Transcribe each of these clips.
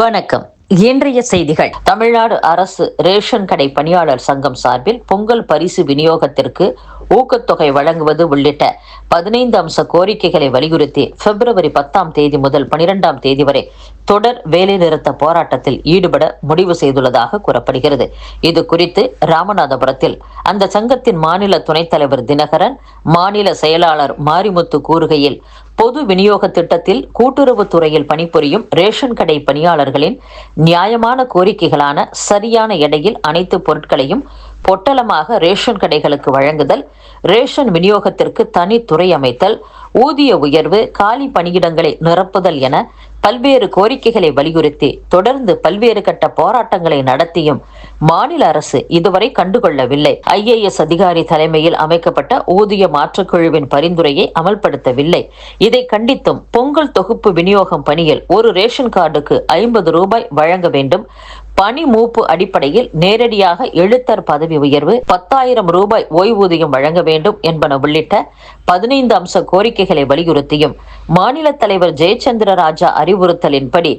வணக்கம். இன்றைய செய்திகள். தமிழ்நாடு அரசு ரேஷன் கடை பணியாளர் சங்கம் சார்பில் பொங்கல் பரிசு விநியோகத்திற்கு ஊக்கத்தொகை வழங்குவது உள்ளிட்ட பதினைந்து அம்ச கோரிக்கைகளை வலியுறுத்தி பிப்ரவரி பத்தாம் தேதி முதல் பனிரெண்டாம் தேதி வரை தொடர் வேலைநிறுத்த போராட்டத்தில் ஈடுபட முடிவு செய்துள்ளதாக கூறப்படுகிறது. இது குறித்து ராமநாதபுரத்தில் அந்த சங்கத்தின் மாநில துணைத் தலைவர் தினகரன் மாநில செயலாளர் மாரிமுத்து கூறுகையில் பொது விநியோக திட்டத்தில் கூட்டுறவு துறையில் பணிபுரியும் ரேஷன் கடை பணியாளர்களின் நியாயமான கோரிக்கைகளான சரியான எடையில் அனைத்து பொருட்களையும் பொட்டலமாக ரேஷன் கடைகளுக்கு வழங்குதல் ரேஷன் விநியோகத்திற்கு தனி துறை அமைத்தல் ஊதிய உயர்வு காலி பணியிடங்களை நிரப்புதல் என பல்வேறு கோரிக்கைகளை வலியுறுத்தி தொடர்ந்து பல்வேறு கட்ட போராட்டங்களை நடத்தியும் மாநில அரசு இதுவரை கண்டுகொள்ளவில்லை. ஐஏஎஸ் அதிகாரி தலைமையில் அமைக்கப்பட்ட ஊதிய மாற்றுக்குழுவின் பரிந்துரையை அமல்படுத்தவில்லை. இதை கண்டித்தும் பொங்கல் தொகுப்பு விநியோகம் பணியில் ஒரு ரேஷன் கார்டுக்கு ஐம்பது ரூபாய் வழங்க வேண்டும். பணி மூப்பு அடிப்படையில் நேரடியாக எழுத்தர் பதவி உயர்வு பத்தாயிரம் ரூபாய் ஓய்வூதியம் வழங்க வேண்டும் என்பன உள்ளிட்ட பதினைந்து அம்ச கோரிக்கைகளை வலியுறுத்தியும் மாநில தலைவர் ஜெயச்சந்திர ராஜா அறிவு அறிவுறுத்தலின்படி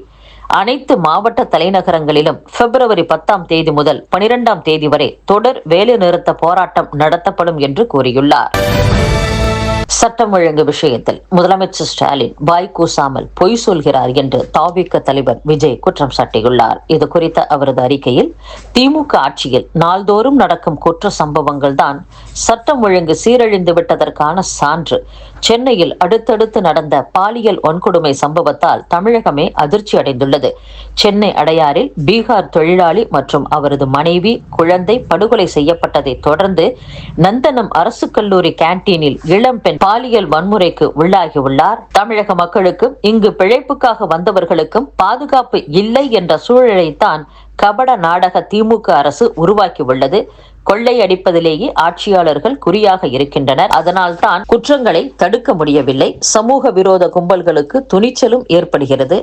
அனைத்து மாவட்ட தலைநகரங்களிலும் பிப்ரவரி பத்தாம் தேதி முதல் பனிரெண்டாம் தேதி வரை தொடர் வேலைநிறுத்த போராட்டம் நடத்தப்படும் என்று கூறியுள்ளார். சட்டம் ஒழுங்கு விஷயத்தில் முதலமைச்சர் ஸ்டாலின் வாய் கூசாமல் பொய் சொல்கிறார் என்று தாவிக தலைவர் விஜய் குற்றம் சாட்டியுள்ளார். இது குறித்த அவரது அறிக்கையில் திமுக ஆட்சியில் நாள்தோறும் நடக்கும் குற்ற சம்பவங்கள் தான் சட்டம் ஒழுங்கு சீரழிந்து விட்டதற்கான சான்று. சென்னையில் அடுத்தடுத்து நடந்த பாலியல் வன்கொடுமை சம்பவத்தால் தமிழகமே அதிர்ச்சி அடைந்துள்ளது. சென்னை அடையாறில் பீகார் தொழிலாளி மற்றும் அவரது மனைவி குழந்தை படுகொலை செய்யப்பட்டதை தொடர்ந்து நந்தனம் அரசு கல்லூரி கேன்டீனில் இளம்பெண் பாலியல் வன்முறைக்கு உள்ளாகியுள்ளார். தமிழக மக்களுக்கும் இங்கு பிழைப்புக்காக வந்தவர்களுக்கும் பாதுகாப்பு இல்லை என்ற சூழலைத்தான் கபட நாடக திமுக அரசு உருவாக்கியுள்ளது. கொள்ளையடிப்பதிலேயே ஆட்சியாளர்கள் குறியாக இருக்கின்றனர். அதனால் தான் குற்றங்களை தடுக்க முடியவில்லை. சமூக விரோத கும்பல்களுக்கு துணிச்சலும் ஏற்படுகிறது.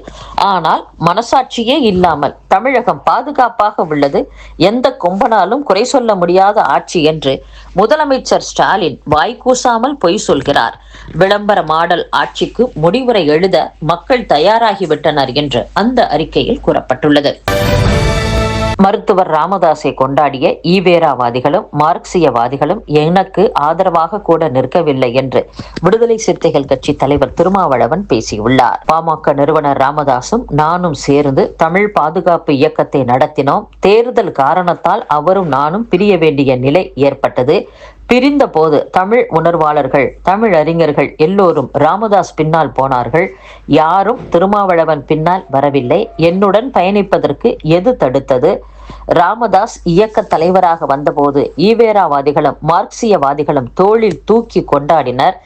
ஆனால் மனசாட்சியே இல்லாமல் தமிழகம் பாதுகாப்பாக உள்ளது. எந்த கொம்பனாலும் குறை சொல்ல முடியாத ஆட்சி என்று முதலமைச்சர் ஸ்டாலின் வாய்க்கூசாமல் பொய் சொல்கிறார். விளம்பர மாடல் ஆட்சிக்கு முடிவுரை எழுத மக்கள் தயாராகிவிட்டனர் என்று அந்த அறிக்கையில் கூறப்பட்டுள்ளது. மருத்துவர் ராமதாஸை கொண்டாடிய ஈவேராவாதிகளும் மார்க்சியவாதிகளும் எனக்கு ஆதரவாக கூட நிற்கவில்லை என்று விடுதலை சிறுத்தைகள் கட்சி தலைவர் திருமாவளவன் பேசியுள்ளார். பாமக நிறுவனர் ராமதாசும் நானும் சேர்ந்து தமிழ் பாதுகாப்பு இயக்கத்தை நடத்தினோம். தேர்தல் காரணத்தால் அவரும் நானும் பிரிய வேண்டிய நிலை ஏற்பட்டது. பிரிந்த போது தமிழ் உணர்வாளர்கள் தமிழ் அறிஞர்கள் எல்லோரும் ராமதாஸ் பின்னால் போனார்கள். யாரும் திருமாவளவன் பின்னால் வரவில்லை. என்னுடன் பயணிப்பதற்கு எது தடுத்தது? ராமதாஸ் இயக்க தலைவராக வந்தபோது ஈவேராவாதிகளும் மார்க்சியவாதிகளும் தோளில் தூக்கி கொண்டாடினர்.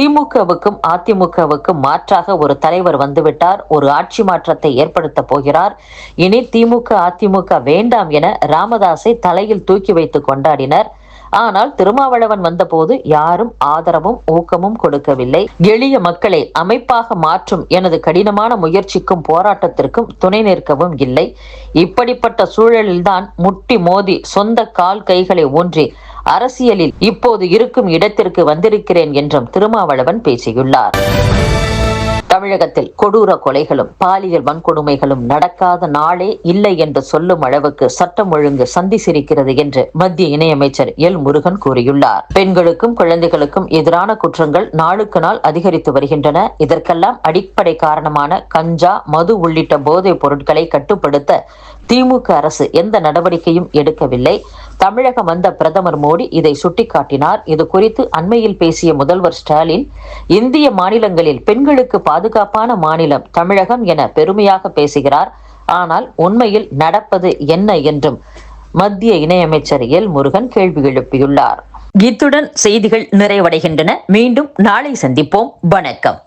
திமுகவுக்கும் அதிமுகவுக்கும் மாற்றாக ஒரு தலைவர் வந்துவிட்டார். ஒரு ஆட்சி மாற்றத்தை ஏற்படுத்த போகிறார். இனி திமுக அதிமுக வேண்டாம் என ராமதாஸை தலையில் தூக்கி வைத்து கொண்டாடினர். ஆனால் திருமாவளவன் வந்தபோது யாரும் ஆதரவும் ஊக்கமும் கொடுக்கவில்லை. எளிய மக்களை அமைப்பாக மாற்றும் எனது கடினமான முயற்சிக்கும் போராட்டத்திற்கும் துணை நிற்கவும் இல்லை. இப்படிப்பட்ட சூழலில்தான் முட்டி மோதி சொந்த கால் கைகளை ஊன்றி அரசியலில் இப்போது இருக்கும் இடத்திற்கு வந்திருக்கிறேன் என்றும் திருமாவளவன் பேசியுள்ளார். தமிழகத்தில் கொடூர கொலைகளும் பாலியல் வன்கொடுமைகளும் நடக்காத நாளே இல்லை என்று சொல்லும் அளவுக்கு சட்டம் ஒழுங்கு சந்தி சிரிக்கிறது என்று மத்திய இணையமைச்சர் எல் முருகன் கூறியுள்ளார். பெண்களுக்கும் குழந்தைகளுக்கும் எதிரான குற்றங்கள் நாளுக்கு நாள் அதிகரித்து வருகின்றன. இதற்கெல்லாம் அடிப்படை காரணமான கஞ்சா மது உள்ளிட்ட போதைப் பொருட்களை கட்டுப்படுத்த திமுக அரசு எந்த நடவடிக்கையும் எடுக்கவில்லை. தமிழகம் வந்த பிரதமர் மோடி இதை சுட்டிக்காட்டினார். இது குறித்து அண்மையில் பேசிய முதல்வர் ஸ்டாலின் இந்திய மாநிலங்களில் பெண்களுக்கு பாதுகாப்பான மாநிலம் தமிழகம் என பெருமையாக பேசுகிறார். ஆனால் உண்மையில் நடப்பது என்ன என்றும் மத்திய இணையமைச்சர் எல். முருகன் கேள்வி எழுப்பியுள்ளார். இத்துடன் செய்திகள் நிறைவடைகின்றன. மீண்டும் நாளை சந்திப்போம். வணக்கம்.